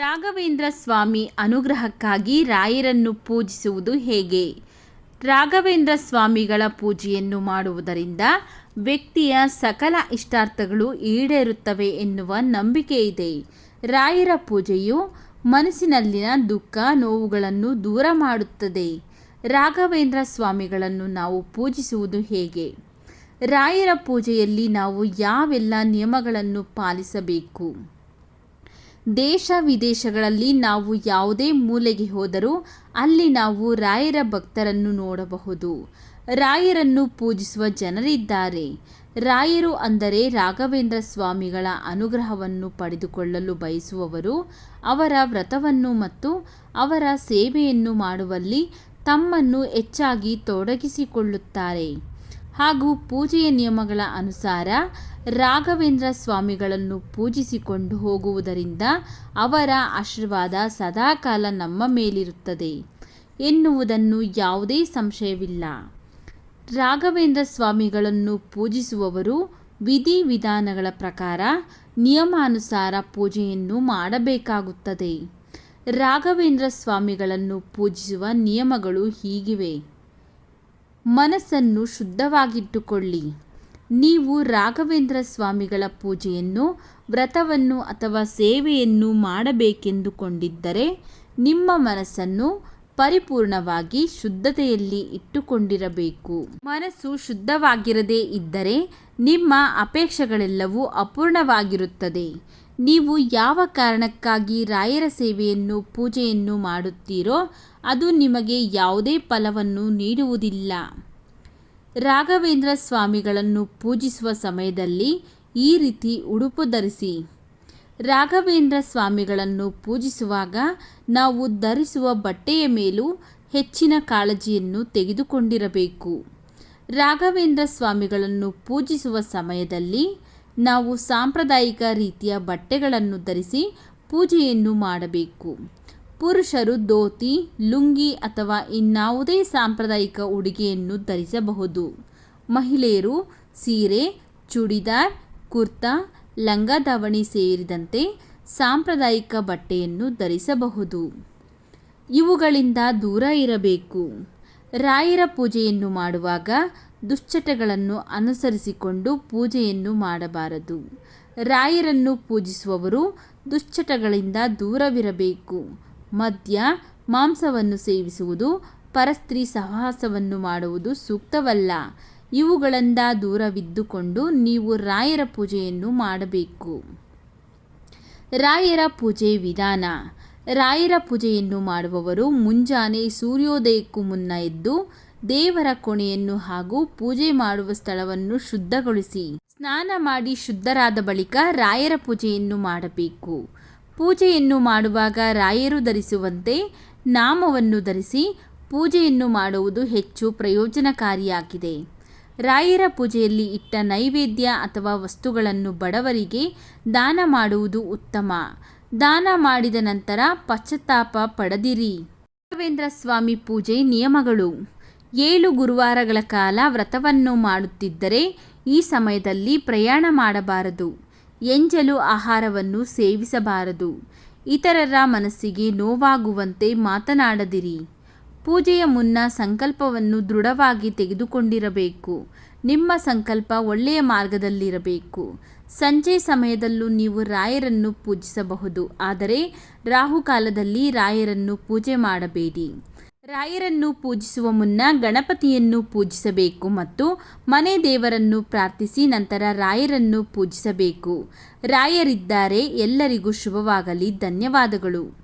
ರಾಘವೇಂದ್ರ ಸ್ವಾಮಿ ಅನುಗ್ರಹಕ್ಕಾಗಿ ರಾಯರನ್ನು ಪೂಜಿಸುವುದು ಹೇಗೆ? ರಾಘವೇಂದ್ರ ಸ್ವಾಮಿಗಳ ಪೂಜೆಯನ್ನು ಮಾಡುವುದರಿಂದ ವ್ಯಕ್ತಿಯ ಸಕಲ ಇಷ್ಟಾರ್ಥಗಳು ಈಡೇರುತ್ತವೆ ಎನ್ನುವ ನಂಬಿಕೆ ಇದೆ. ರಾಯರ ಪೂಜೆಯು ಮನಸ್ಸಿನಲ್ಲಿನ ದುಃಖ, ನೋವುಗಳನ್ನು ದೂರ ಮಾಡುತ್ತದೆ. ರಾಘವೇಂದ್ರ ಸ್ವಾಮಿಗಳನ್ನು ನಾವು ಪೂಜಿಸುವುದು ಹೇಗೆ? ರಾಯರ ಪೂಜೆಯಲ್ಲಿ ನಾವು ಯಾವೆಲ್ಲ ನಿಯಮಗಳನ್ನು ಪಾಲಿಸಬೇಕು? ದೇಶ ವಿದೇಶಗಳಲ್ಲಿ ನಾವು ಯಾವುದೇ ಮೂಲೆಗೆ ಹೋದರೂ ಅಲ್ಲಿ ನಾವು ರಾಯರ ಭಕ್ತರನ್ನು ನೋಡಬಹುದು. ರಾಯರನ್ನು ಪೂಜಿಸುವ ಜನರಿದ್ದಾರೆ. ರಾಯರು ಅಂದರೆ ರಾಘವೇಂದ್ರ ಸ್ವಾಮಿಗಳ ಅನುಗ್ರಹವನ್ನು ಪಡೆದುಕೊಳ್ಳಲು ಬಯಸುವವರು, ಅವರ ವ್ರತವನ್ನು ಮತ್ತು ಅವರ ಸೇವೆಯನ್ನು ಮಾಡುವಲ್ಲಿ ತಮ್ಮನ್ನು ಹೆಚ್ಚಾಗಿ ತೊಡಗಿಸಿಕೊಳ್ಳುತ್ತಾರೆ. ಹಾಗೂ ಪೂಜೆಯ ನಿಯಮಗಳ ಅನುಸಾರ ರಾಘವೇಂದ್ರ ಸ್ವಾಮಿಗಳನ್ನು ಪೂಜಿಸಿಕೊಂಡು ಹೋಗುವುದರಿಂದ ಅವರ ಆಶೀರ್ವಾದ ಸದಾಕಾಲ ನಮ್ಮ ಮೇಲಿರುತ್ತದೆ ಎನ್ನುವುದನ್ನು ಯಾವುದೇ ಸಂಶಯವಿಲ್ಲ. ರಾಘವೇಂದ್ರ ಸ್ವಾಮಿಗಳನ್ನು ಪೂಜಿಸುವವರು ವಿಧಿ ವಿಧಾನಗಳ ಪ್ರಕಾರ ನಿಯಮಾನುಸಾರ ಪೂಜೆಯನ್ನು ಮಾಡಬೇಕಾಗುತ್ತದೆ. ರಾಘವೇಂದ್ರ ಸ್ವಾಮಿಗಳನ್ನು ಪೂಜಿಸುವ ನಿಯಮಗಳು ಹೀಗಿವೆ. ಮನಸ್ಸನ್ನು ಶುದ್ಧವಾಗಿಟ್ಟುಕೊಳ್ಳಿ. ನೀವು ರಾಘವೇಂದ್ರ ಸ್ವಾಮಿಗಳ ಪೂಜೆಯನ್ನು, ವ್ರತವನ್ನು ಅಥವಾ ಸೇವೆಯನ್ನು ಮಾಡಬೇಕೆಂದುಕೊಂಡಿದ್ದರೆ ನಿಮ್ಮ ಮನಸ್ಸನ್ನು ಪರಿಪೂರ್ಣವಾಗಿ ಶುದ್ಧತೆಯಲ್ಲಿ ಇಟ್ಟುಕೊಂಡಿರಬೇಕು. ಮನಸ್ಸು ಶುದ್ಧವಾಗಿರದೇ ಇದ್ದರೆ ನಿಮ್ಮ ಅಪೇಕ್ಷೆಗಳೆಲ್ಲವೂ ಅಪೂರ್ಣವಾಗಿರುತ್ತದೆ. ನೀವು ಯಾವ ಕಾರಣಕ್ಕಾಗಿ ರಾಯರ ಸೇವೆಯನ್ನು, ಪೂಜೆಯನ್ನು ಮಾಡುತ್ತೀರೋ ಅದು ನಿಮಗೆ ಯಾವುದೇ ಫಲವನ್ನು ನೀಡುವುದಿಲ್ಲ. ರಾಘವೇಂದ್ರ ಸ್ವಾಮಿಗಳನ್ನು ಪೂಜಿಸುವ ಸಮಯದಲ್ಲಿ ಈ ರೀತಿ ಉಡುಪು ಧರಿಸಿ. ರಾಘವೇಂದ್ರ ಸ್ವಾಮಿಗಳನ್ನು ಪೂಜಿಸುವಾಗ ನಾವು ಧರಿಸುವ ಬಟ್ಟೆಯ ಮೇಲೂ ಹೆಚ್ಚಿನ ಕಾಳಜಿಯನ್ನು ತೆಗೆದುಕೊಂಡಿರಬೇಕು. ರಾಘವೇಂದ್ರ ಸ್ವಾಮಿಗಳನ್ನು ಪೂಜಿಸುವ ಸಮಯದಲ್ಲಿ ನಾವು ಸಾಂಪ್ರದಾಯಿಕ ರೀತಿಯ ಬಟ್ಟೆಗಳನ್ನು ಧರಿಸಿ ಪೂಜೆಯನ್ನು ಮಾಡಬೇಕು. ಪುರುಷರು ಧೋತಿ, ಲುಂಗಿ ಅಥವಾ ಇನ್ನಾವುದೇ ಸಾಂಪ್ರದಾಯಿಕ ಉಡುಗೆಯನ್ನು ಧರಿಸಬಹುದು. ಮಹಿಳೆಯರು ಸೀರೆ, ಚೂಡಿದಾರ್, ಕುರ್ತಾ, ಲಂಗ ದಾವಣಿ ಸೇರಿದಂತೆ ಸಾಂಪ್ರದಾಯಿಕ ಬಟ್ಟೆಯನ್ನು ಧರಿಸಬಹುದು. ಇವುಗಳಿಂದ ದೂರ ಇರಬೇಕು. ರಾಯರ ಪೂಜೆಯನ್ನು ಮಾಡುವಾಗ ದುಶ್ಚಟಗಳನ್ನು ಅನುಸರಿಸಿಕೊಂಡು ಪೂಜೆಯನ್ನು ಮಾಡಬಾರದು. ರಾಯರನ್ನು ಪೂಜಿಸುವವರು ದುಶ್ಚಟಗಳಿಂದ ದೂರವಿರಬೇಕು. ಮದ್ಯ, ಮಾಂಸವನ್ನು ಸೇವಿಸುವುದು, ಪರಸ್ತ್ರೀ ಸಹವಾಸವನ್ನು ಮಾಡುವುದು ಸೂಕ್ತವಲ್ಲ. ಇವುಗಳಿಂದ ದೂರವಿದ್ದುಕೊಂಡು ನೀವು ರಾಯರ ಪೂಜೆಯನ್ನು ಮಾಡಬೇಕು. ರಾಯರ ಪೂಜೆ ವಿಧಾನ. ರಾಯರ ಪೂಜೆಯನ್ನು ಮಾಡುವವರು ಮುಂಜಾನೆ ಸೂರ್ಯೋದಯಕ್ಕೂ ಮುನ್ನ ಎದ್ದು ದೇವರ ಕೋಣೆಯನ್ನು ಹಾಗೂ ಪೂಜೆ ಮಾಡುವ ಸ್ಥಳವನ್ನು ಶುದ್ಧಗೊಳಿಸಿ. ಸ್ನಾನ ಮಾಡಿ ಶುದ್ಧರಾದ ಬಳಿಕ ರಾಯರ ಪೂಜೆಯನ್ನು ಮಾಡಬೇಕು. ಪೂಜೆಯನ್ನು ಮಾಡುವಾಗ ರಾಯರು ಧರಿಸುವಂತೆ ನಾಮವನ್ನು ಧರಿಸಿ ಪೂಜೆಯನ್ನು ಮಾಡುವುದು ಹೆಚ್ಚು ಪ್ರಯೋಜನಕಾರಿಯಾಗಿದೆ. ರಾಯರ ಪೂಜೆಯಲ್ಲಿ ಇಟ್ಟ ನೈವೇದ್ಯ ಅಥವಾ ವಸ್ತುಗಳನ್ನು ಬಡವರಿಗೆ ದಾನ ಮಾಡುವುದು ಉತ್ತಮ. ದಾನ ಮಾಡಿದ ನಂತರ ಪಶ್ಚಾತ್ತಾಪ ಪಡೆದಿರಿ. ರಾಘವೇಂದ್ರ ಸ್ವಾಮಿ ಪೂಜೆ ನಿಯಮಗಳು. ಏಳು ಗುರುವಾರಗಳ ಕಾಲ ವ್ರತವನ್ನು ಮಾಡುತ್ತಿದ್ದರೆ ಈ ಸಮಯದಲ್ಲಿ ಪ್ರಯಾಣ ಮಾಡಬಾರದು. ಎಂಜಲು ಆಹಾರವನ್ನು ಸೇವಿಸಬಾರದು. ಇತರರ ಮನಸ್ಸಿಗೆ ನೋವಾಗುವಂತೆ ಮಾತನಾಡದಿರಿ. ಪೂಜೆಯ ಮುನ್ನ ಸಂಕಲ್ಪವನ್ನು ದೃಢವಾಗಿ ತೆಗೆದುಕೊಂಡಿರಬೇಕು. ನಿಮ್ಮ ಸಂಕಲ್ಪ ಒಳ್ಳೆಯ ಮಾರ್ಗದಲ್ಲಿರಬೇಕು. ಸಂಜೆ ಸಮಯದಲ್ಲೂ ನೀವು ರಾಯರನ್ನು ಪೂಜಿಸಬಹುದು. ಆದರೆ ರಾಹುಕಾಲದಲ್ಲಿ ರಾಯರನ್ನು ಪೂಜೆ ಮಾಡಬೇಡಿ. ರಾಯರನ್ನು ಪೂಜಿಸುವ ಮುನ್ನ ಗಣಪತಿಯನ್ನು ಪೂಜಿಸಬೇಕು ಮತ್ತು ಮನೆ ದೇವರನ್ನು ಪ್ರಾರ್ಥಿಸಿ ನಂತರ ರಾಯರನ್ನು ಪೂಜಿಸಬೇಕು. ರಾಯರಿದ್ದಾರೆ, ಎಲ್ಲರಿಗೂ ಶುಭವಾಗಲಿ, ಧನ್ಯವಾದಗಳು.